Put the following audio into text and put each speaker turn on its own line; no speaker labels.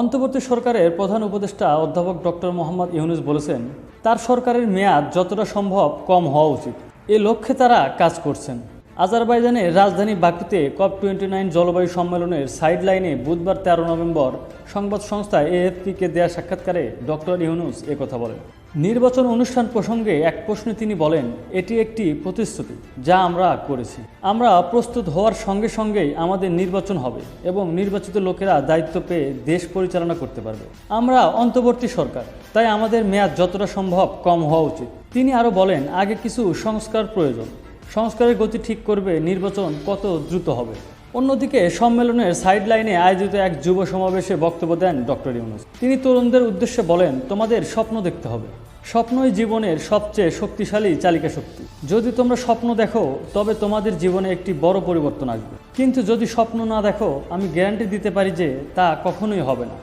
অন্তর্বর্তী সরকারের প্রধান উপদেষ্টা অধ্যাপক ডক্টর মোহাম্মদ ইউনুস বলেছেন, তার সরকারের মেয়াদ যতটা সম্ভব কম হওয়া উচিত। এ লক্ষ্যে তারা কাজ করছেন। আজারবাইজানের রাজধানী বাকুতে কপ টোয়েন্টি নাইন জলবায়ু সম্মেলনের সাইডলাইনে বুধবার তেরো নভেম্বর সংবাদ সংস্থা এএফপিকে দেয়া সাক্ষাৎকারে ডক্টর ইউনুস একথা বলেন। নির্বাচন অনুষ্ঠান প্রসঙ্গে এক প্রশ্নে তিনি বলেন, এটি একটি প্রতিশ্রুতি যা আমরা করেছি। আমরা প্রস্তুত হওয়ার সঙ্গে সঙ্গেই আমাদের নির্বাচন হবে এবং নির্বাচিত লোকেরা দায়িত্ব পেয়ে দেশ পরিচালনা করতে পারবে। আমরা অন্তর্বর্তী সরকার, তাই আমাদের মেয়াদ যতটা সম্ভব কম হওয়া উচিত। তিনি আরও বলেন, আগে কিছু সংস্কার প্রয়োজন। সংস্কারের গতি ঠিক করবে নির্বাচন কত দ্রুত হবে। অন্যদিকে সম্মেলনের সাইড লাইনে আয়োজিত এক যুব সমাবেশে বক্তব্য দেন ডক্টর ইউনুস। তিনি তরুণদের উদ্দেশ্যে বলেন, তোমাদের স্বপ্ন দেখতে হবে। স্বপ্নই জীবনের সবচেয়ে শক্তিশালী চালিকা শক্তি। যদি তোমরা স্বপ্ন দেখো, তবে তোমাদের জীবনে একটি বড় পরিবর্তন আসবে। কিন্তু যদি স্বপ্ন না দেখো, আমি গ্যারান্টি দিতে পারি যে তা কখনোই হবে না।